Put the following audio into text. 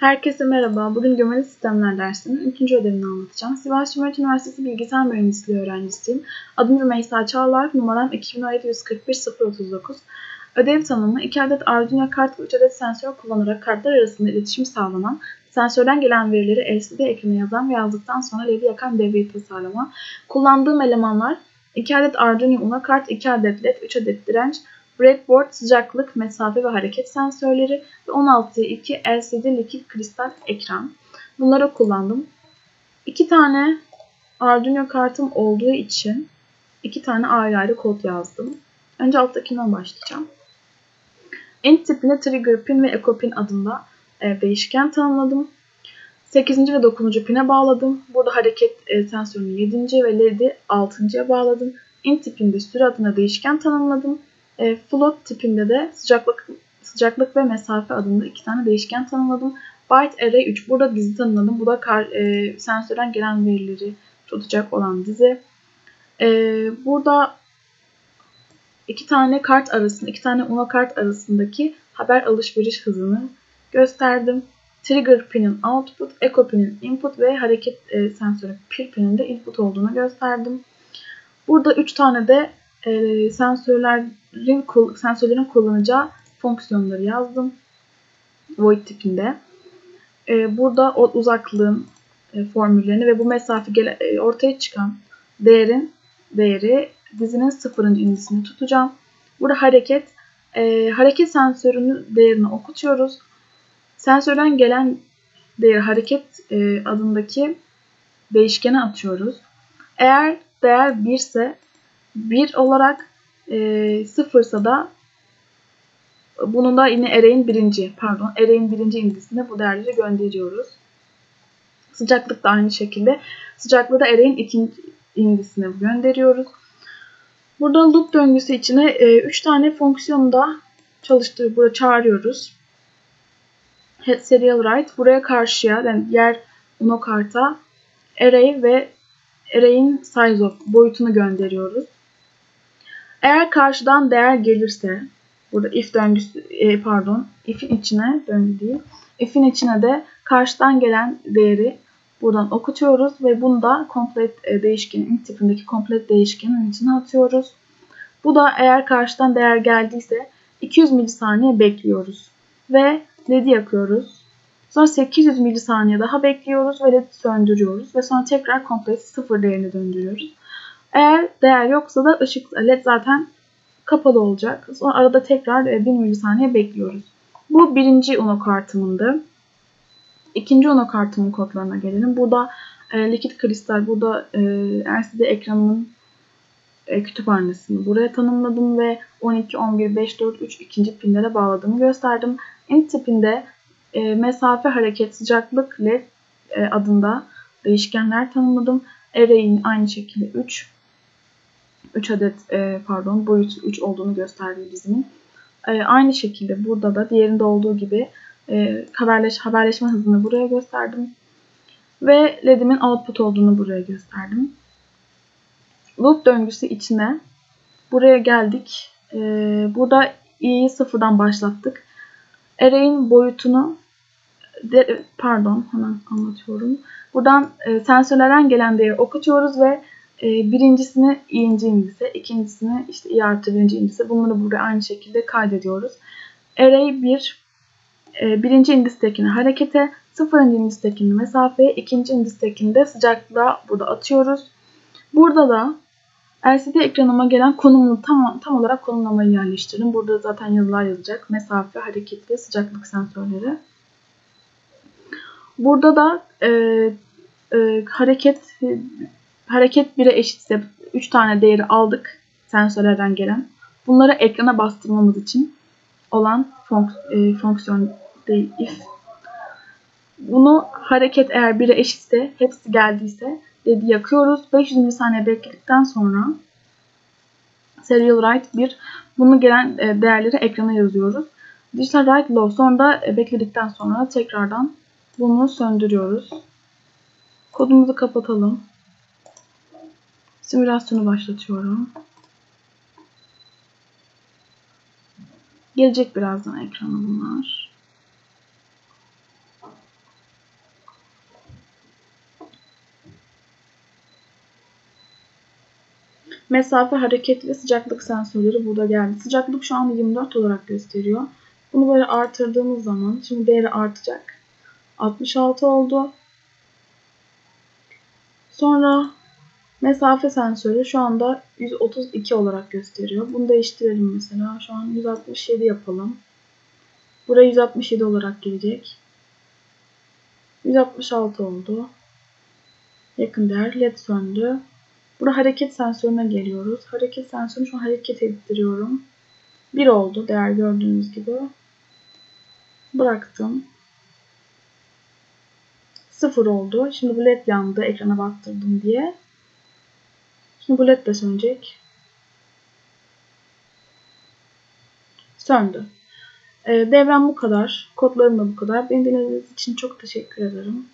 Herkese merhaba. Bugün gömeli sistemler dersinin 3. ödevini anlatacağım. Sivas Cumhuriyet Üniversitesi Bilgisayar Mühendisliği öğrencisiyim. Adım Rümeysa Çağlar, numaram 20741 Ödev tanımı 2 adet Arduino kart ve 3 adet sensör kullanarak kartlar arasında iletişim sağlanan, sensörden gelen verileri LCD ekrana yazan ve yazdıktan sonra LED'i yakan devreyi tasarlama. Kullandığım elemanlar 2 adet Arduino Uno kart, 2 adet LED, 3 adet direnç, Breadboard sıcaklık, mesafe ve hareket sensörleri ve 16'ya 2 LCD likit kristal ekran. Bunları kullandım. İki tane Arduino kartım olduğu için iki tane ayrı ayrı kod yazdım. Önce alttakinden başlayacağım. Int tipine trigger pin ve echo pin adında e, değişken tanımladım. 8. ve 9. pine bağladım. Burada hareket e, sensörünü 7. ve LED'i 6.ya bağladım. Int tipinde süre adına değişken tanımladım. E, float tipinde de sıcaklık sıcaklık ve mesafe adında iki tane değişken tanımladım. Byte array 3 burada dizi tanımladım. Bu da kar, e, sensörden gelen verileri tutacak olan dizi. E, burada iki tane kart arasında, iki tane UNO kart arasındaki haber alışveriş hızını gösterdim. Trigger pinin output, echo pinin input ve hareket e, sensörü pil pinin de input olduğunu gösterdim. Burada 3 tane de e, sensörlerin sensörlerin kullanacağı fonksiyonları yazdım. Void tipinde. E, burada o uzaklığın e, formüllerini ve bu mesafe gele, e, ortaya çıkan değerin değeri dizinin sıfırıncı indisini tutacağım. Burada hareket e, hareket sensörünün değerini okutuyoruz. Sensörden gelen değer hareket e, adındaki değişkene atıyoruz. Eğer değer 1 ise 1 olarak e, sıfırsa da bunun da yine array'in birinci, pardon, array'in birinci indisine bu değerleri gönderiyoruz. Sıcaklık da aynı şekilde. Sıcaklığı da array'in ikinci indisine gönderiyoruz. Burada loop döngüsü içine 3 e, tane fonksiyonu da çalıştırıp burada çağırıyoruz. Serial write buraya karşıya yani yer uno karta array ve array'in size of boyutunu gönderiyoruz. Eğer karşıdan değer gelirse burada if döngüsü e, pardon if'in içine döngü değil if'in içine de karşıdan gelen değeri buradan okutuyoruz ve bunu da komplet e, değişkenin tipindeki komplet değişkenin içine atıyoruz. Bu da eğer karşıdan değer geldiyse 200 milisaniye bekliyoruz ve LED'i yakıyoruz. Sonra 800 milisaniye daha bekliyoruz ve LED'i söndürüyoruz ve sonra tekrar komplet sıfır değerini döndürüyoruz. Eğer değer yoksa da ışık led zaten kapalı olacak. Sonra arada tekrar 1000 e, milisaniye bekliyoruz. Bu birinci UNO kartımındı. İkinci UNO kartımın kodlarına gelelim. Burada e, likit kristal, burada e, LCD ekranının e, kütüphanesini buraya tanımladım ve 12, 11, 5, 4, 3 ikinci pinlere bağladığımı gösterdim. Int tipinde e, mesafe, hareket, sıcaklık, led e, adında değişkenler tanımladım. Array'in aynı şekilde 3, 3 adet e, pardon boyut 3 olduğunu gösterdi dizimin. E, aynı şekilde burada da diğerinde olduğu gibi e, haberleş, haberleşme hızını buraya gösterdim. Ve LED'imin output olduğunu buraya gösterdim. Loop döngüsü içine buraya geldik. E, burada i'yi sıfırdan başlattık. Array'in boyutunu de, pardon hemen anlatıyorum. Buradan e, sensörlerden gelen değeri okutuyoruz ve e, birincisini i'inci indise, ikincisini işte i artı birinci indise bunları burada aynı şekilde kaydediyoruz. Array 1 e, birinci indistekini harekete, sıfırıncı indistekini mesafeye, ikinci indistekini de sıcaklığa burada atıyoruz. Burada da LCD ekranıma gelen konumu tam, tam olarak konumlamayı yerleştirdim. Burada zaten yazılar yazacak. Mesafe, hareket ve sıcaklık sensörleri. Burada da e, e, hareket hareket 1'e eşitse 3 tane değeri aldık sensörlerden gelen. Bunları ekrana bastırmamız için olan fonks e, fonksiyon değil if. Bunu hareket eğer 1'e eşitse hepsi geldiyse dedi yakıyoruz. 500 milisaniye bekledikten sonra serial write 1 bunu gelen e, değerleri ekrana yazıyoruz. Digital write low sonra da e, bekledikten sonra tekrardan bunu söndürüyoruz. Kodumuzu kapatalım. Simülasyonu başlatıyorum. Gelecek birazdan ekrana bunlar. Mesafe, hareket ve sıcaklık sensörleri burada geldi. Sıcaklık şu anda 24 olarak gösteriyor. Bunu böyle artırdığımız zaman şimdi değeri artacak. 66 oldu. Sonra mesafe sensörü şu anda 132 olarak gösteriyor. Bunu değiştirelim mesela. Şu an 167 yapalım. Buraya 167 olarak gelecek. 166 oldu. Yakın değer led söndü. Burada hareket sensörüne geliyoruz. Hareket sensörünü şu an hareket ettiriyorum. 1 oldu değer gördüğünüz gibi. Bıraktım. 0 oldu. Şimdi bu led yandı ekrana baktırdım diye. Şimdi bu led de sönecek. Söndü. Ee, devrem bu kadar. Kodlarım da bu kadar. Beni dinlediğiniz için çok teşekkür ederim.